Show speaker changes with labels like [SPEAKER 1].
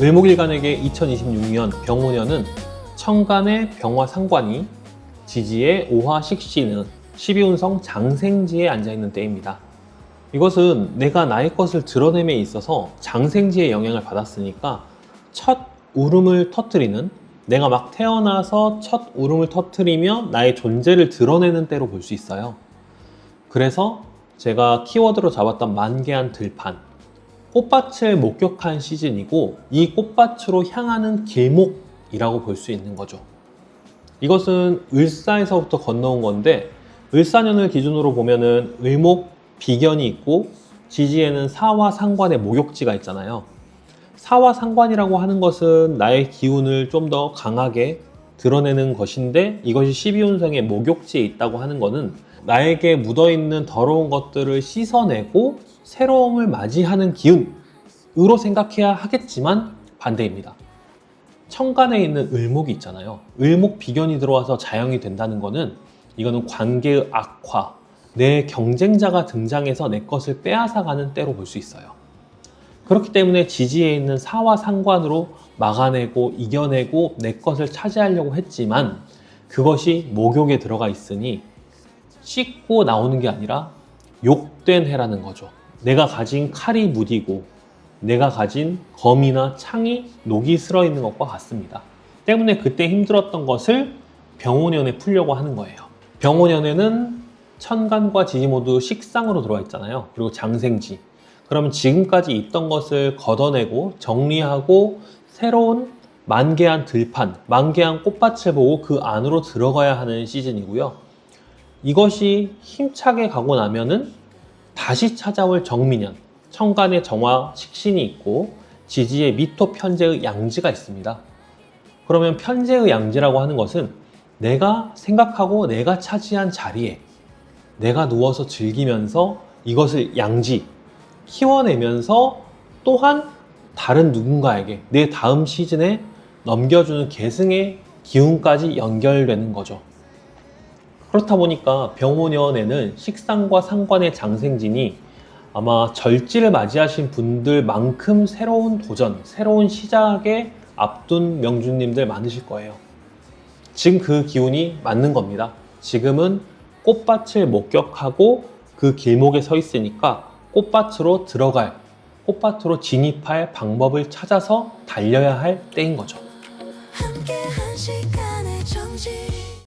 [SPEAKER 1] 을목일간에게 2026년 병오년은 천간의 병화 상관이 지지의 오화 식시는 12운성 장생지에 앉아있는 때입니다. 이것은 내가 나의 것을 드러냄에 있어서 장생지의 영향을 받았으니까 첫 울음을 터뜨리는 내가 막 태어나서 첫 울음을 터뜨리며 나의 존재를 드러내는 때로 볼 수 있어요. 그래서 제가 키워드로 잡았던 만개한 들판 꽃밭을 목격한 시즌이고 이 꽃밭으로 향하는 길목이라고 볼 수 있는 거죠. 이것은 을사에서부터 건너온 건데 을사년을 기준으로 보면은 을목 비견이 있고 지지에는 사와 상관의 목욕지가 있잖아요. 사와 상관이라고 하는 것은 나의 기운을 좀 더 강하게 드러내는 것인데 이것이 12운성의 목욕지에 있다고 하는 것은 나에게 묻어있는 더러운 것들을 씻어내고 새로움을 맞이하는 기운으로 생각해야 하겠지만 반대입니다. 천간에 있는 을목이 있잖아요. 을목 비견이 들어와서 자영이 된다는 것은 이거는 관계의 악화, 내 경쟁자가 등장해서 내 것을 빼앗아가는 때로 볼 수 있어요. 그렇기 때문에 지지에 있는 사와 상관으로 막아내고 이겨내고 내 것을 차지하려고 했지만 그것이 목욕에 들어가 있으니 씻고 나오는 게 아니라 욕된 해라는 거죠. 내가 가진 칼이 무디고 내가 가진 검이나 창이 녹이 슬어 있는 것과 같습니다. 때문에 그때 힘들었던 것을 병오년에 풀려고 하는 거예요. 병오년에는 천간과 지지 모두 식상으로 들어와 있잖아요. 그리고 장생지. 그러면 지금까지 있던 것을 걷어내고 정리하고 새로운 만개한 들판, 만개한 꽃밭을 보고 그 안으로 들어가야 하는 시즌이고요. 이것이 힘차게 가고 나면은 다시 찾아올 정민년, 천간의 정화 식신이 있고 지지의 미토 편제의 양지가 있습니다. 그러면 편제의 양지라고 하는 것은 내가 생각하고 내가 차지한 자리에 내가 누워서 즐기면서 이것을 양지, 키워내면서 또한 다른 누군가에게 내 다음 시즌에 넘겨주는 계승의 기운까지 연결되는 거죠. 그렇다 보니까 병오년에는 식상과 상관의 장생진이 아마 절지를 맞이하신 분들만큼 새로운 도전, 새로운 시작에 앞둔 명주님들 많으실 거예요. 지금 그 기운이 맞는 겁니다. 지금은 꽃밭을 목격하고 그 길목에 서 있으니까 꽃밭으로 들어갈, 꽃밭으로 진입할 방법을 찾아서 달려야 할 때인 거죠.